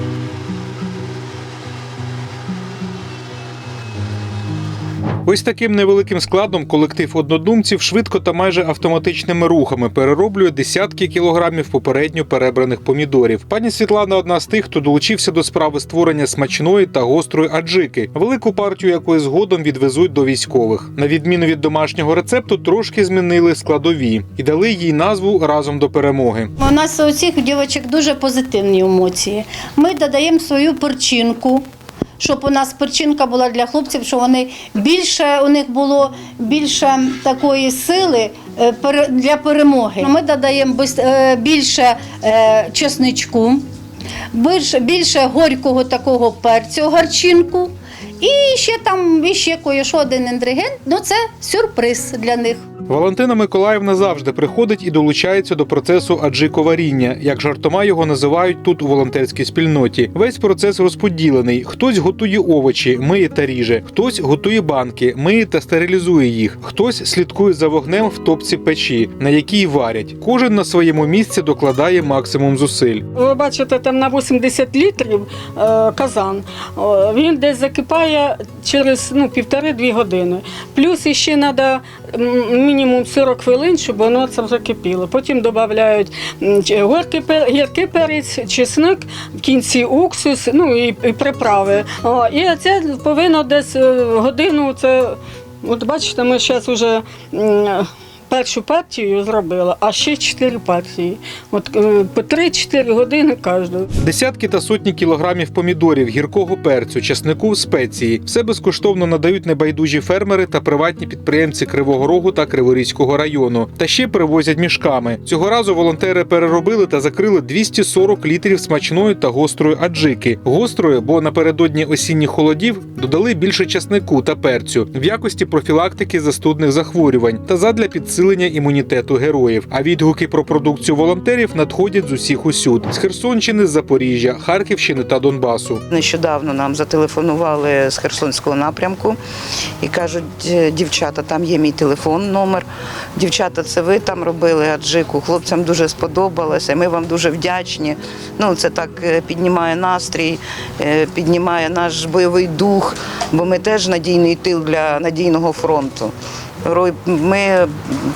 thank you Ось таким невеликим складом колектив однодумців швидко та майже автоматичними рухами перероблює десятки кілограмів попередньо перебраних помідорів. Пані Світлана одна з тих, хто долучився до справи створення смачної та гострої аджики, велику партію якої згодом відвезуть до військових. На відміну від домашнього рецепту, трошки змінили складові і дали їй назву разом до перемоги. У нас у цих дівчаток дуже позитивні емоції. Ми додаємо свою перчинку, щоб у нас перчинка була для хлопців, щоб вони більше у них було більше такої сили е, для перемоги. Ми додаємо е, більше е, чесничку, більше горького такого перцю, гарчинку. І ще там і ще кое-що один інгредієнт. Ну це сюрприз для них. Валентина Миколаївна завжди приходить і долучається до процесу аджиковаріння, як жартома його називають тут у волонтерській спільноті. Весь процес розподілений. Хтось готує овочі, миє та ріже, хтось готує банки, миє та стерилізує їх. Хтось слідкує за вогнем в топці печі, на якій варять. Кожен на своєму місці докладає максимум зусиль. Ви бачите, там на 80 літрів е, казан. Він десь закипає через ну, півтори-дві години. Плюс іще треба мінімум 40 хвилин, щоб воно це вже кипіло. Потім додають пер- гіркий перець, чесник, в кінці уксус, ну і, і приправи. О, і це повинно десь е, годину. Це, от бачите, ми зараз вже. Першу партію зробила, а ще чотири партії. От е, по 3-4 години кожну. Десятки та сотні кілограмів помідорів, гіркого перцю, часнику, спеції все безкоштовно надають небайдужі фермери та приватні підприємці Кривого Рогу та Криворізького району. Та ще привозять мішками. Цього разу волонтери переробили та закрили 240 літрів смачної та гострої аджики. Гострої, бо напередодні осінніх холодів додали більше часнику та перцю в якості профілактики застудних захворювань та задля підсилення імунітету героїв. А відгуки про продукцію волонтерів надходять з усіх усюд з Херсонщини, з Запоріжжя, Харківщини та Донбасу. Нещодавно нам зателефонували з Херсонського напрямку і кажуть, «Е, дівчата, там є мій телефон, номер. Дівчата, це ви там робили аджику. Хлопцям дуже сподобалося. Ми вам дуже вдячні. Ну, це так е, піднімає настрій, е, піднімає наш бойовий дух, бо ми теж надійний тил для надійного фронту. Ми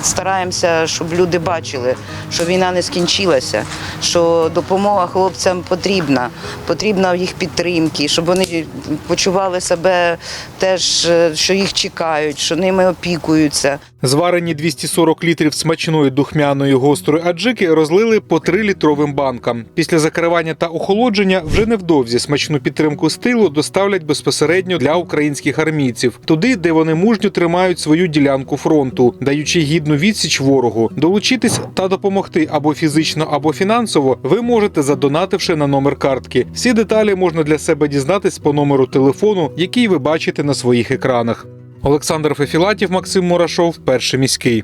стараємося, щоб люди бачили, що війна не скінчилася, що допомога хлопцям потрібна, потрібна їх підтримки, щоб вони почували себе теж, е, що їх чекають, що ними опікуються. Зварені 240 літрів смачної духмяної гострої аджики розлили по 3 літровим банкам. Після закривання та охолодження вже невдовзі смачну підтримку стилу доставлять безпосередньо для українських армійців, туди, де вони мужньо тримають свою ділянку фронту, даючи гідну відсіч ворогу. Долучитись та допомогти або фізично, або фінансово ви можете задонативши на номер картки. Всі деталі можна для себе дізнатись по номеру телефону, який ви бачите на своїх екранах. Олександр Фефілатів, Максим Мурашов, перший міський.